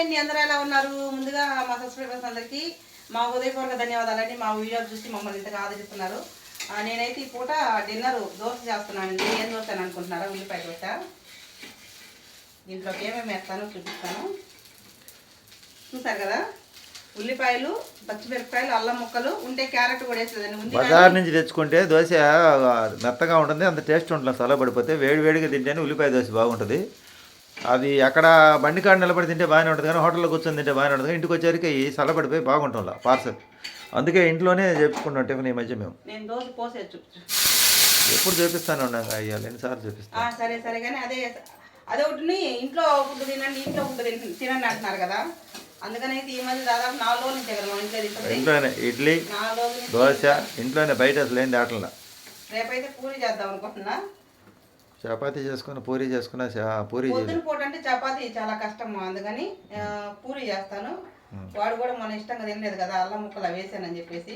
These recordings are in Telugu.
అండి అందరూ ఎలా ఉన్నారు? ముందుగా మా సబ్స్క్రైబర్స్ అందరికీ మా ఉదయపూర్వక ధన్యవాదాలండి. మా వీడియో చూసి మమ్మల్ని ఇంతగా ఆదరిస్తున్నారు. నేనైతే ఈ పూట డిన్నర్ దోశ చేస్తున్నానండి. ఏం దోశ అని అనుకుంటున్నారా ఉల్లిపాయ దోశ దీంట్లోకి ఏమేమి వేస్తానో చూపిస్తాను. చూసారు కదా? ఉల్లిపాయలు పచ్చిమిరపకాయలు అల్లం ముక్కలు ఉంటే క్యారెట్ కూడా వేసేదండి. బజార్ నుంచి తెచ్చుకుంటే దోశ మెత్తగా ఉంటుంది అంత టేస్ట్ ఉంటుంది చల్లబడిపోతే వేడి వేడిగా తింటేనే ఉల్లిపాయ దోశ బాగుంటుంది. అది అక్కడ బండి కాడ నిలబడి తింటే బాగానే ఉంటుంది కానీ హోటల్లో కూర్చొని తింటే బాగానే ఉంటుంది. కానీ ఇంటికి వచ్చేసరికి చల్లబడిపోయి బాగుంటుంది పార్సల్. అందుకే ఇంట్లోనే చెప్పుకుంటాం టిఫిన్ ఈ మధ్య మేము. ఎప్పుడు చూపిస్తానే ఉన్నాం అయ్యాలి ఎన్నిసార్లు చూపిస్తాం ఆ, సరే సరే కానీ అదే అదే ఒకటిని ఇంట్లో ఫుడ్ తినండి ఇంట్లో ఫుడ్ తినండి అంటున్నారు కదా. అందుకని అయితే ఈ మధ్య దాదాపు నాలుగు రోజుల నుంచి కదా మనం ఇంట్లో తింటుంది ఇంట్లోనే ఇడ్లీ దోశ ఇంట్లోనే బయట అసలు ఏం దాటలా. రేపైతే పూరి చేద్దాం అనుకుంటున్నా. చపాతీ చేసుకుని పూరీ చేసుకున్న పూరీ పొద్దున పూట అంటే చపాతీ చాలా కష్టం అందుకని పూరి చేస్తాను. వాడు కూడా మన ఇష్టంగా తినలేదు కదా అల్లం ముక్కలు వేసానని చెప్పేసి.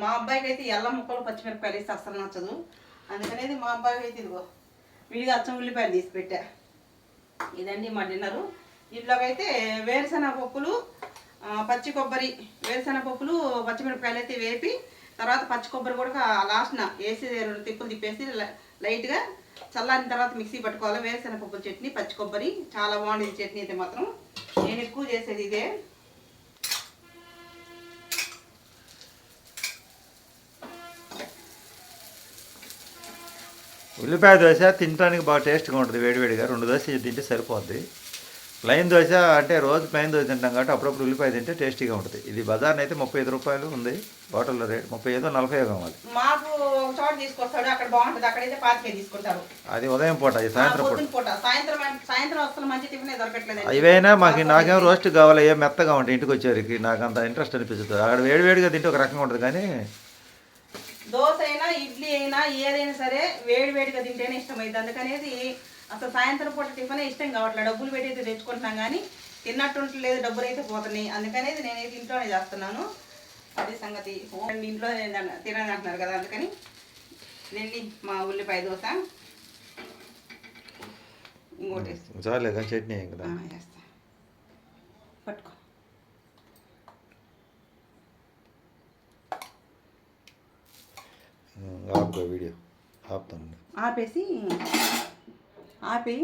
మా అబ్బాయికి అయితే ఈ అల్లం ముక్కలు పచ్చిమిరపకాయలు వేస్తే అస్సలు నచ్చదు. అందుకనేది మా అబ్బాయికి అయితే ఇదిగో విడిగా అచ్చం ఉల్లిపాయలు తీసి పెట్టా. ఇదండి మా డిన్నరు. ఇంట్లోకైతే వేరుశనగ పప్పులు పచ్చి కొబ్బరి వేరుశనగ పప్పులు పచ్చిమిరపకాయలు అయితే వేపి తర్వాత పచ్చి కొబ్బరి కూడా లాస్ట్న వేసి రెండు తిప్పులు తిప్పేసి లైట్గా చల్లారిన తర్వాత మిక్సీ పట్టుకోవాలి. వేరుశనగ పప్పుల చట్నీ పచ్చి కొబ్బరి. చాలా బాగుంది చట్నీ అయితే మాత్రం. నేను ఎక్కువ చేసేది ఇదే. ఉల్లిపాయ దోశ తినడానికి బాగా టేస్ట్గా ఉంటుంది వేడివేడిగా. రెండు దోశ తింటే సరిపోద్ది. ప్లెయిన్ దోశ అంటే రోజు ప్లెయిన్ దోశ తింటాం కాబట్టి అప్పుడప్పుడు ఉల్లిపాయ తింటే టేస్టీగా ఉంటుంది. ఇది బజార్ని అయితే ముప్పై ఐదు రూపాయలు ఉంది. బాటిల్లో రేట్ ముప్పై ఐదు నలభై కావాలి మాకు ఒక చోట తీసుకొస్తాడు అక్కడ బాగుంటుంది. అక్కడైతే పాతికే తీసుకుంటారు. అది ఉదయం పూట ఆ, సాయంత్రం పూట. సాయంత్రం అం- సాయంత్రం అసలు మంచి టిఫిన్ దొరకట్లేదు ఇవైనా మాకు నాకేం రోస్ట్ కావాలి ఏం మెత్తగా ఉంటాయి ఇంటికి వచ్చేసరికి నాకు అంత ఇంట్రెస్ట్ అనిపిస్తుంది. అక్కడ వేడివేడిగా తింటే ఒక రకంగా ఉంటుంది కానీ దోశ అయినా ఇడ్లీ అయినా ఏదైనా సరే వేడి వేడిగా తింటేనే ఇష్టమైంది అందుకనేది అసలు సాయంత్రం పూట టిఫిన్ ఇష్టం కావట్లేదు డబ్బులు పెట్టి అయితే తెచ్చుకుంటున్నాం కానీ తిన్నట్టుంటలేదు డబ్బులు అయితే పోతున్నాయి. అందుకనేది నేనైతే ఇంట్లోనే చేస్తున్నాను. అది సంగతి. ఇంట్లో తినని అంటున్నారు కదా అందుకని ఇదండి మా ఉల్లిపాయ దోశ ఇంకోటి చట్నీ కదా. పట్టుకో. ఆపుకో వీడియో. ఆపుతాను ఆపేసి ఆపి